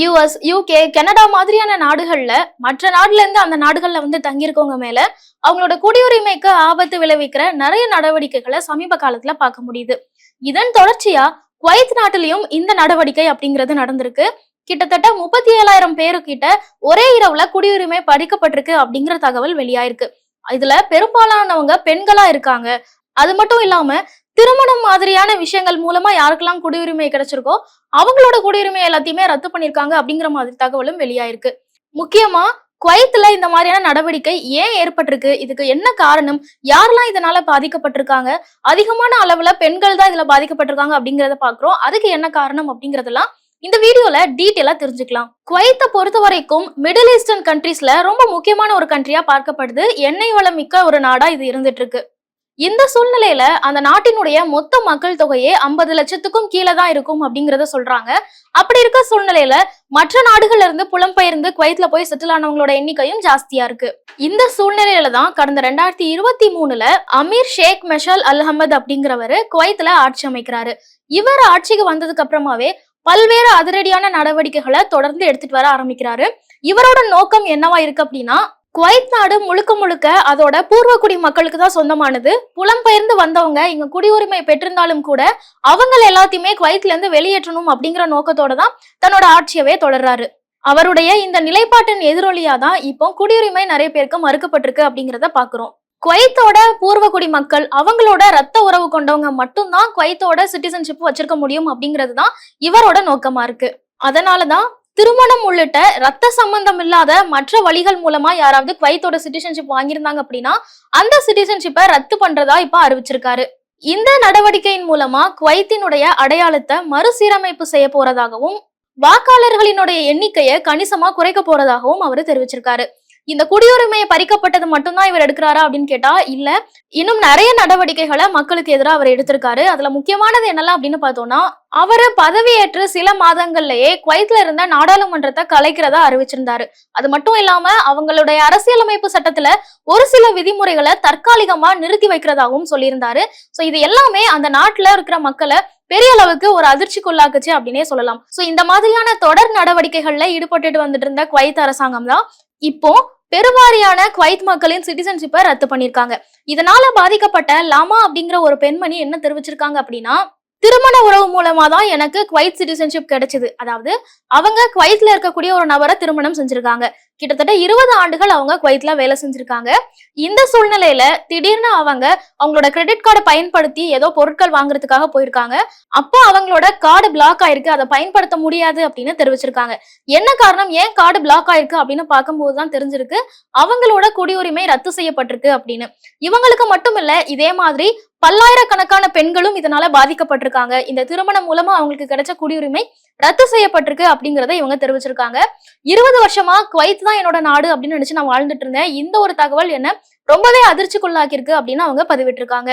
US UK Canada மாதிரியான நாடுகள்ல மற்ற நாடுல இருந்து அந்த நாடுகள்ல வந்து தங்கியிருக்கவங்க மேல அவங்களோட குடியுரிமைக்கு ஆபத்து விளைவிக்கிற நிறைய நடவடிக்கைகளை சமீப காலத்துல பார்க்க முடியுது. இதன் தொடர்ச்சியா குவைத் நாட்டிலையும் இந்த நடவடிக்கை அப்படிங்கிறது நடந்திருக்கு. கிட்டத்தட்ட முப்பத்தி ஏழாயிரம் பேருக்கிட்ட ஒரே இரவுல குடியுரிமை பறிக்கப்பட்டிருக்கு அப்படிங்கிற தகவல் வெளியாயிருக்கு. இதுல பெரும்பாலானவங்க பெண்களா இருக்காங்க. அது மட்டும் இல்லாம திருமணம் மாதிரியான விஷயங்கள் மூலமா யாருக்கெல்லாம் குடியுரிமை கிடைச்சிருக்கோ அவங்களோட குடியுரிமை எல்லாத்தையுமே ரத்து பண்ணிருக்காங்க அப்படிங்கிற மாதிரி தகவலும் வெளியாயிருக்கு. முக்கியமா குவைத்துல இந்த மாதிரியான நடவடிக்கை ஏன் ஏற்பட்டிருக்கு? இதுக்கு என்ன காரணம்? யாரெல்லாம் இதனால பாதிக்கப்பட்டிருக்காங்க? அதிகமான அளவுல பெண்கள் தான் இதுல பாதிக்கப்பட்டிருக்காங்க அப்படிங்கறத பாக்குறோம் அதுக்கு என்ன காரணம் அப்படிங்கறதெல்லாம் இந்த வீடியோல டீட்டெயிலா தெரிஞ்சுக்கலாம். குவைத்தை பொறுத்த வரைக்கும் மிடில் ஈஸ்டர்ன் கண்ட்ரீஸ்ல ரொம்ப முக்கியமான ஒரு கண்ட்ரியா பார்க்கப்படுது. எண்ணெய் வளம் மிக்க ஒரு நாடா இது இருந்துட்டு இருக்கு. இந்த சூழ்நிலையில அந்த நாட்டினுடைய மொத்த மக்கள் தொகையே ஐம்பது லட்சத்துக்கும் கீழே தான் இருக்கும் அப்படிங்கறத சொல்றாங்க. அப்படி இருக்க சூழ்நிலையில மற்ற நாடுகள்ல இருந்து புலம்பெயர்ந்து குவைத்ல போய் செட்டில் ஆனவங்களோட எண்ணிக்கையும் ஜாஸ்தியா இருக்கு. இந்த சூழ்நிலையில தான் கடந்த ரெண்டாயிரத்தி இருபத்தி மூணுல அமீர் ஷேக் மெஷல் அல் அஹமத் அப்படிங்கிறவரு குவைத்ல ஆட்சி அமைக்கிறாரு. இவர் ஆட்சிக்கு வந்ததுக்கு அப்புறமாவே பல்வேறு அதிரடியான நடவடிக்கைகளை தொடர்ந்து எடுத்துட்டு வர ஆரம்பிக்கிறாரு. இவரோட நோக்கம் என்னவா இருக்கு அப்படின்னா குவைத் நாடு முழுக்க முழுக்க அதோட பூர்வக்குடி மக்களுக்கு தான் சொந்தமானது. புலம்பெயர்ந்து வந்தவங்க இங்க குடியுரிமை பெற்றிருந்தாலும் கூட அவங்கள எல்லாத்தையுமே குவைத்ல இருந்து வெளியேற்றணும் அப்படிங்கிற நோக்கத்தோட தான் தன்னோட ஆட்சியவே தொடர்றாரு. அவருடைய இந்த நிலைப்பாட்டின் எதிரொலியா தான் இப்போ குடியுரிமை நிறைய பேருக்கு மறுக்கப்பட்டிருக்கு அப்படிங்கிறத பாக்குறோம். குவைத்தோட பூர்வக்குடி மக்கள் அவங்களோட ரத்த உறவு கொண்டவங்க மட்டும்தான் குவைத்தோட சிட்டிசன்ஷிப் வச்சிருக்க முடியும் அப்படிங்கிறது தான் இவரோட நோக்கமா இருக்கு. அதனாலதான் திருமணம் உள்ளிட்ட ரத்த சம்பந்தம் இல்லாத மற்ற வழிகள் மூலமா யாராவது குவைத்தோட சிட்டிசன்ஷிப் வாங்கியிருந்தாங்க அப்படின்னா அந்த சிட்டிசன்ஷிப்பை ரத்து பண்றதா இப்ப அறிவிச்சிருக்காரு. இந்த நடவடிக்கையின் மூலமா குவைத்தினுடைய அடையாளத்தை மறுசீரமைப்பு செய்ய போறதாகவும் வாக்காளர்களினுடைய எண்ணிக்கையை கணிசமா குறைக்க போறதாகவும் அவர் தெரிவிச்சிருக்காரு. இந்த குடியுரிமையை பறிக்கப்பட்டது மட்டும்தான் இவர் எடுக்கிறாரா அப்படின்னு கேட்டா இல்ல. இன்னும் நிறைய நடவடிக்கைகளை மக்களுக்கு எதிராக அவர் எடுத்திருக்காரு. அதுல முக்கியமானது என்னெல்லாம் அப்படின்னு பார்த்தோம்னா அவர் பதவியேற்று சில மாதங்கள்லயே குவைத்ல இருந்த நாடாளுமன்றத்தை கலைக்கிறதா அறிவிச்சிருந்தாரு. அது மட்டும் இல்லாம அவங்களுடைய அரசியலமைப்பு சட்டத்துல ஒரு சில விதிமுறைகளை தற்காலிகமா நிறுத்தி வைக்கிறதாகவும் சொல்லியிருந்தாரு. சோ இது எல்லாமே அந்த நாட்டுல இருக்கிற மக்களை பெரிய அளவுக்கு ஒரு அதிர்ச்சிக்குள்ளாக்குச்சு அப்படின்னே சொல்லலாம். சோ இந்த மாதிரியான தொடர் நடவடிக்கைகள்ல ஈடுபட்டுட்டு வந்துட்டு இருந்த குவைத் அரசாங்கம் தான் இப்போ பெருவாரியான குவைத் மக்களின் சிட்டிசன்ஷிப்பை ரத்து பண்ணிருக்காங்க இதனால பாதிக்கப்பட்ட லாமா அப்படிங்கிற ஒரு பெண்மணி என்ன தெரிவிச்சிருக்காங்க அப்படின்னா திருமண உறவு மூலமா தான் எனக்கு குவைத் சிட்டிசன்ஷிப் கிடைச்சது. அதாவது அவங்க குவைத்ல இருக்கக்கூடிய ஒரு நபரை திருமணம் செஞ்சிருக்காங்க. கிட்டத்தட்ட இருபது ஆண்டுகள் அவங்க குவைத்ல வேலை செஞ்சிருக்காங்க. இந்த சூழ்நிலையில திடீர்னு அவங்க அவங்களோட கிரெடிட் கார்டை பயன்படுத்தி ஏதோ பொருட்கள் வாங்குறதுக்காக போயிருக்காங்க. அப்போ அவங்களோட கார்டு பிளாக் ஆயிருக்கு. அதை பயன்படுத்த முடியாது அப்படின்னு தெரிவிச்சிருக்காங்க. என்ன காரணம்? ஏன் கார்டு பிளாக் ஆயிருக்கு அப்படின்னு பார்க்கும்போது தான் தெரிஞ்சிருக்கு. அவங்களோட குடியுரிமை ரத்து செய்யப்பட்டிருக்கு அப்படின்னு. இவங்களுக்கு மட்டும் இல்ல இதே மாதிரி பல்லாயிரக்கணக்கான பெண்களும் இதனால பாதிக்கப்பட்டிருக்காங்க. இந்த திருமணம் மூலமா அவங்களுக்கு கிடைச்ச குடியுரிமை ரத்து செய்யப்பட்டிருக்கு அப்படிங்கிறத இவங்க தெரிவிச்சிருக்காங்க. இருபது வருஷமா குவைத் தான் என்னோட நாடு அப்படின்னு நினைச்சு நான் வாழ்ந்துட்டு இருந்தேன். இந்த ஒரு தகவல் என்ன ரொம்பவே அதிர்ச்சிக்குள்ளாக்கியிருக்கு அப்படின்னு அவங்க பதிவிட்டிருக்காங்க.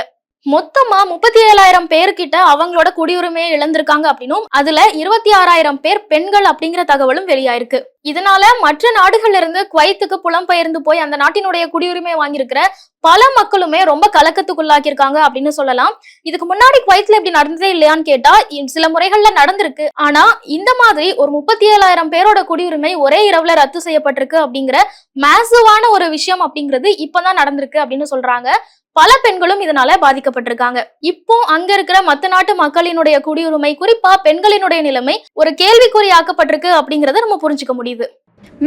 மொத்தமா முப்பத்தி ஏழாயிரம் பேர்கிட்ட அவங்களோட குடியுரிமையை இழந்திருக்காங்க அப்படின்னும் அதுல இருபத்தி ஆறாயிரம் பேர் பெண்கள் அப்படிங்கிற தகவலும் வெளியாயிருக்கு. இதனால மற்ற நாடுகள்ல இருந்து குவைத்துக்கு புலம்பெயர்ந்து போய் அந்த நாட்டினுடைய குடியுரிமை வாங்கியிருக்கிற பல மக்களுமே ரொம்ப கலக்கத்துக்குள்ளாக்கியிருக்காங்க அப்படின்னு சொல்லலாம். இதுக்கு முன்னாடி குவைத்ல இப்படி நடந்ததே இல்லையான்னு கேட்டா சில முறைகள்ல நடந்திருக்கு. ஆனா இந்த மாதிரி ஒரு முப்பத்தி ஏழாயிரம் பேரோட குடியுரிமை ஒரே இரவுல ரத்து செய்யப்பட்டிருக்கு அப்படிங்கிற மேசுவான ஒரு விஷயம் அப்படிங்கிறது இப்பதான் நடந்திருக்கு அப்படின்னு சொல்றாங்க. பல பெண்களும் இதனால பாதிக்கப்பட்டிருக்காங்க. இப்போ அங்க இருக்கிற மத்த நாட்டு மக்களினுடைய குடியுரிமை குறிப்பா பெண்களினுடைய நிலைமை ஒரு கேள்விக்குறியாக்கப்பட்டிருக்கு அப்படிங்கறத நம்ம புரிஞ்சுக்க முடியுது.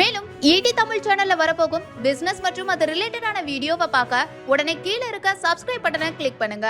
மேலும் ஈடி தமிழ் சேனல்ல வரப்போகும் பிசினஸ் மற்றும் அது ரிலேட்டடான வீடியோவை பார்க்க உடனே கீழே இருக்க சப்ஸ்கிரைப் பட்டனை கிளிக் பண்ணுங்க.